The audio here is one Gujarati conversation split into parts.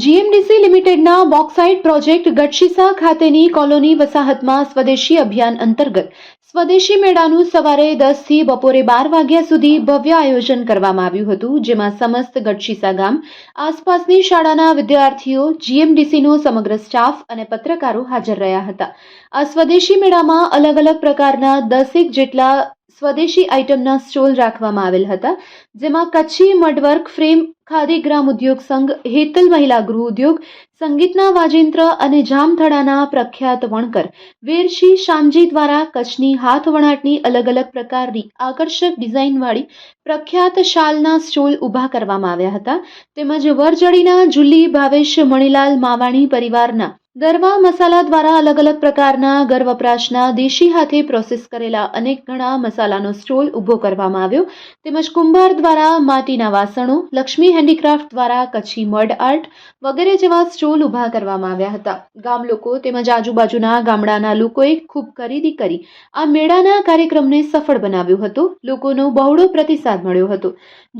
જીએમડીસી લિમિટેડના બોક્સાઇટ પ્રોજેક્ટ ગઢશીસા ખાતેની કોલોની વસાહતમાં સ્વદેશી અભિયાન અંતર્ગત સ્વદેશી મેળાનું સવારે દસથી બપોરે બાર વાગ્યા સુધી ભવ્ય આયોજન કરવામાં આવ્યું હતું, જેમાં સમસ્ત ગઢશીસા ગામ, આસપાસની શાળાના વિદ્યાર્થીઓ, જીએમડીસીનો સમગ્ર સ્ટાફ અને પત્રકારો હાજર રહ્યા હતા. આ સ્વદેશી મેળામાં અલગ અલગ પ્રકારના દસેક જેટલા સ્વદેશી આઇટમના સ્ટોલ રાખવામાં આવેલ હતા, જેમાં Kutchi mud work frame, Khadi Gram Udyog Sangh, Hetal મહિલા ગૃહ ઉદ્યોગ સંગીતના વાજિંત્ર અને જામથડાના પ્રખ્યાત વણકર વેરશી શામજી દ્વારા કચ્છની હાથ વણાટની અલગ અલગ પ્રકારની આકર્ષક ડિઝાઇનવાળી પ્રખ્યાત શાલના સ્ટોલ ઊભા કરવામાં આવ્યા હતા. તેમજ વરજડીના જુલ્લી ભાવેશ મણીલાલ માવાણી પરિવારના ગરવા મસાલા દ્વારા અલગ અલગ પ્રકારના ઘર વપરાશના દેશી હાથે પ્રોસેસ કરેલા અનેક ઘણા મસાલાનો સ્ટોલ ઊભો કરવામાં આવ્યો. તેમજ કુંભાર દ્વારા માટીના વાસણો, લક્ષ્મી હેન્ડીક્રાફ્ટ દ્વારા કચ્છી મડ આર્ટ વગેરે જેવા સ્ટોલ ઊભા કરવામાં આવ્યા હતા. ગામ લોકો તેમજ આજુબાજુના ગામડાના લોકોએ ખૂબ ખરીદી કરી. આ મેળાના કાર્યક્રમને સફળ બનાવ્યો હતો. લોકોનો બહોળો પ્રતિસાદ મળ્યો હતો.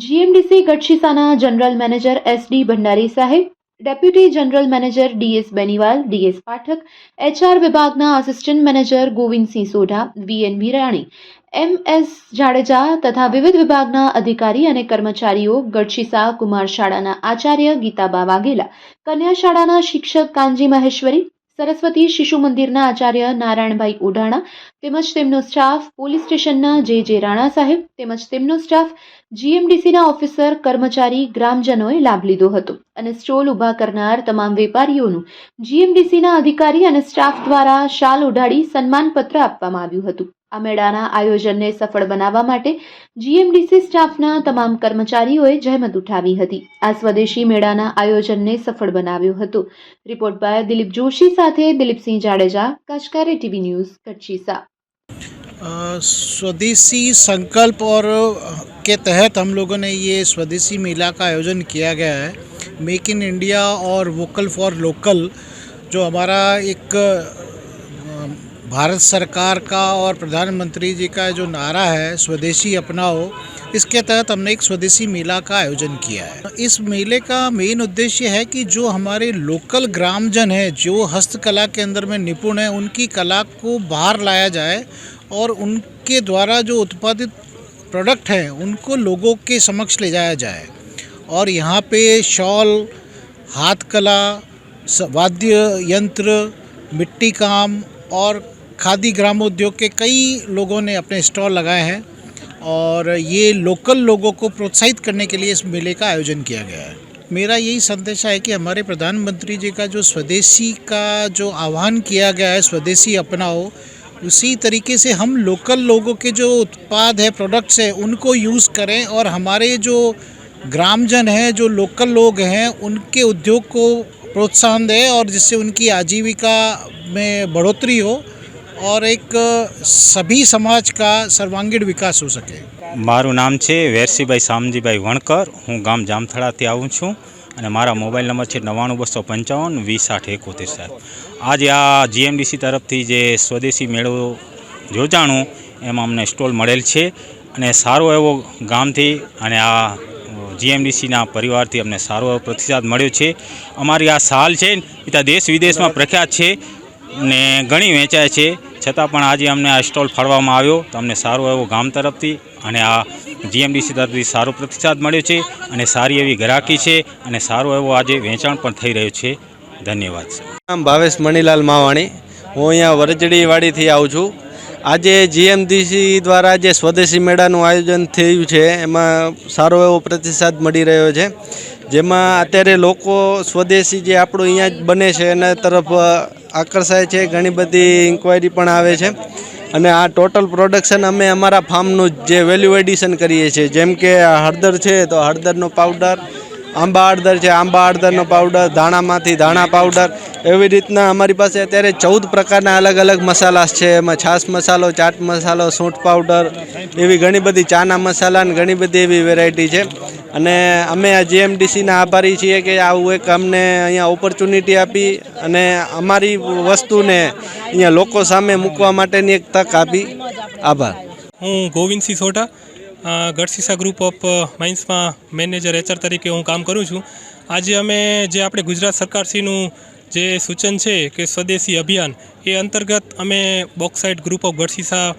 GMDC ગઢશીસાના general manager S D Bhandari સાહેબ deputy general manager DS Beniwal DS Pathak HR વિભાગના assistant manager Govindsinh Sodha VN Virani M S Jadeja તથા વિવિધ વિભાગના અધિકારી અને કર્મચારીઓ ગઢશીસા કુમાર શાળાના આચાર્ય ગીતાબા વાઘેલા કન્યા શાળાના શિક્ષક કાનજી મહેશ્વરી સરસ્વતી શિશુ મંદિરના આચાર્ય નારાયણભાઈ ઓઢાણા તેમજ તેમનો સ્ટાફ પોલીસ સ્ટેશનના જે જે રાણા સાહેબ તેમજ તેમનો સ્ટાફ જીએમડીસીના ઓફિસર, કર્મચારી, ગ્રામજનોએ લાભ લીધો હતો અને સ્ટોલ ઊભા કરનાર તમામ વેપારીઓનું જીએમડીસીના અધિકારી અને સ્ટાફ દ્વારા શાલ ઓઢાડી સન્માનપત્ર આપવામાં આવ્યું હતું. આ મેળાના આયોજનને સફળ બનાવવા માટે જીએમડીસી સ્ટાફના તમામ કર્મચારીઓએ જહેમત ઉઠાવી હતી આ સ્વદેશી મેળાના આયોજનને સફળ બનાવ્યો હતો રિપોર્ટ બાય દિલીપ જોશી સાથે દિલીપસિંહ જાડેજા કાશકારી ટીવી ન્યૂઝ કચ્છીસા अ, स्वदेशी संकल्प और अ, के तहत हम लोगों ने ये स्वदेशी मेला का आयोजन किया गया है मेक इन इंडिया और वोकल फॉर लोकल जो हमारा एक अ, भारत सरकार का और प्रधानमंत्री जी का जो नारा है, स्वदेशी अपनाओ, इसके तहत हमने एक स्वदेशी मेला का आयोजन किया है। इस मेले का मेन उद्देश्य है कि जो हमारे लोकल ग्रामजन हैं, जो हस्तकला के अंदर में निपुण हैं, उनकी कला को बाहर लाया जाए और उनके द्वारा जो उत्पादित प्रोडक्ट हैं, उनको लोगों के समक्ष ले जाया जाए। और यहाँ पे शॉल हाथ कला वाद्य यंत्र, मिट्टी काम और खादी ग्रामोद्योग के कई लोगों ने अपने स्टॉल लगाए हैं और ये लोकल लोगों को प्रोत्साहित करने के लिए इस मेले का आयोजन किया गया है। मेरा यही संदेश है कि हमारे प्रधानमंत्री जी का जो स्वदेशी का जो आह्वान किया गया है, स्वदेशी अपनाओ उसी तरीके से हम लोकल लोगों के जो उत्पाद है प्रोडक्ट्स हैं, उनको यूज़ करें और हमारे जो ग्रामजन हैं, जो लोकल लोग हैं, उनके उद्योग को प्रोत्साहन दें और जिससे उनकी आजीविका में बढ़ोतरी हो। और एक सभी समाज का सर्वांगीण विकास हो सके મારું નામ છે વેરસીભાઈ શામજીભાઈ વણકર હું ગામ જામથડાથી આવું છું અને મારા મોબાઈલ નંબર છે નવ્વાણું બસો પંચાવન વીસ આઠ એકોતેર સાહેબ આજે આ જીએમડીસી તરફથી જે સ્વદેશી મેળો યોજાણું એમાં અમને સ્ટોલ મળેલ છે અને સારો એવો ગામથી અને આ જીએમડીસીના પરિવારથી અમને સારો એવો પ્રતિસાદ મળ્યો છે અમારી આ સાલ છે ને એ તો દેશ વિદેશમાં પ્રખ્યાત છે ને ઘણી વેચાય છે છતાં પણ આજે અમને આ સ્ટોલ ફાળવામાં આવ્યો તો અમને સારો એવો ગામ તરફથી અને આ જીએમડીસી તરફથી સારો પ્રતિસાદ મળ્યો છે અને સારી એવી ગ્રાહકી છે અને સારો એવો આજે વેચાણ પણ થઈ રહ્યું છે. ધન્યવાદ નામ ભાવેશ મણીલાલ માવાણી. હું અહીંયા વરજડીવાડીથી આવું છું. આજે જીએમડીસી દ્વારા જે સ્વદેશી મેળાનું આયોજન થયું છે, એમાં સારો એવો પ્રતિસાદ મળી રહ્યો છે. જેમાં અત્યારે લોકો સ્વદેશી જે આપણું અહીંયા જ બને છે, એના તરફ આકર્ષાય છે, ઘણી બધી ઇન્ક્વાયરી પણ આવે છે. અને આ ટોટલ પ્રોડક્શન અમે અમારા ફાર્મનું જે વેલ્યુ એડિશન કરીએ છીએ, જેમ કે હળદર છે, તો હળદરનો પાવડર આંબા હળદર છે આંબા હળદરનો પાવડર ધાણામાંથી ધાણા પાવડર એવી રીતના અમારી પાસે અત્યારે ચૌદ પ્રકારના અલગ અલગ મસાલા છે. એમાં છાશ મસાલો, ચાટ મસાલો, સૂંઠ પાવડર એવી ઘણી બધી ચાના મસાલા અને ઘણી બધી એવી વેરાયટી છે. અને અમે આ જીએમડીસીના આભારી છીએ કે આવું એક અમને અહીંયા ઓપોર્ચ્યુનિટી આપી અને અમારી વસ્તુને અહીંયા લોકો સામે મૂકવા માટેની એક તક આપી. આભાર. હું ગોવિંદસિંહ સોઢા ગઢસીસા ગ્રુપ ઓફ માઇન્સમાં મેનેજર, એચઆર તરીકે હું કામ કરું છું. આજે અમે જે આપણે ગુજરાત સરકારશ્રીનું જે સૂચન છે કે સ્વદેશી અભિયાન, એ અંતર્ગત અમે bauxite group of Gadhsisa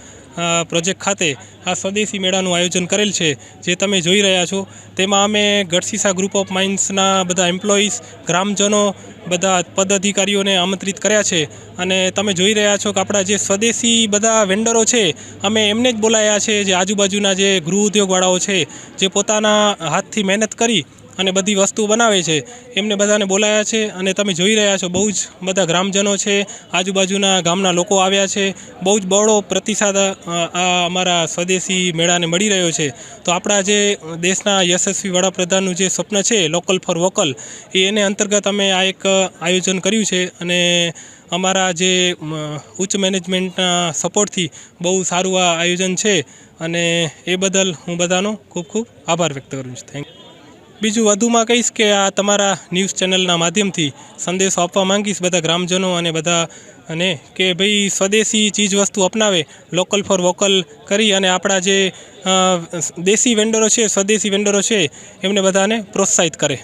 project ખાતે આ સ્વદેશી મેળાનું આયોજન કરેલ છે, જે તમે જોઈ રહ્યા છો. તેમાં અમે ગઢસીસા ગ્રુપ ઓફ માઇન્સના બધા એમ્પ્લોઈઝ ગ્રામજનો, બધા પદાધિકારીઓને આમંત્રિત કર્યા છે. અને તમે જોઈ રહ્યા છો કે આપણા જે સ્વદેશી બધા વેન્ડરો છે, અમે એમને જ બોલાયા છે, જે આજુબાજુના જે ગૃહ ઉદ્યોગવાળાઓ છે, જે પોતાના હાથથી મહેનત કરી અને બધી વસ્તુ બનાવે છે. એમને બધાને બોલાયા છે અને તમે જોઈ રહ્યા છો બહુ જ બધા ગ્રામજનો છે, આજુબાજુના ગામના લોકો આવ્યા છે. બહુ જ બહોળો પ્રતિસાદ આ અમારા સ્વદેશી મેળાને મળી રહ્યો છે. તો આપણા જે દેશના યશસ્વી વડાપ્રધાનનું જે સ્વપ્ન છે લોકલ ફોર વોકલ એને અંતર્ગત અમે આ એક આયોજન કર્યું છે અને અમારા જે ઉચ્ચ મેનેજમેન્ટના સપોર્ટથી બહુ સારું આ આયોજન છે. અને એ બદલ હું બધાનો ખૂબ ખૂબ આભાર વ્યક્ત કરું છું. થેન્ક બીજું વધુમાં કહીશ કે આ તમારા ન્યૂઝ ચેનલના માધ્યમથી સંદેશો આપવા માંગીશ બધા ગ્રામજનો અને બધા, અને કે ભાઈ સ્વદેશી ચીજ વસ્તુ અપનાવે લોકલ ફોર વોકલ કરી અને આપણા જે દેશી વેન્ડરો છે, સ્વદેશી વેન્ડરો છે, એમને બધાને પ્રોત્સાહિત કરે.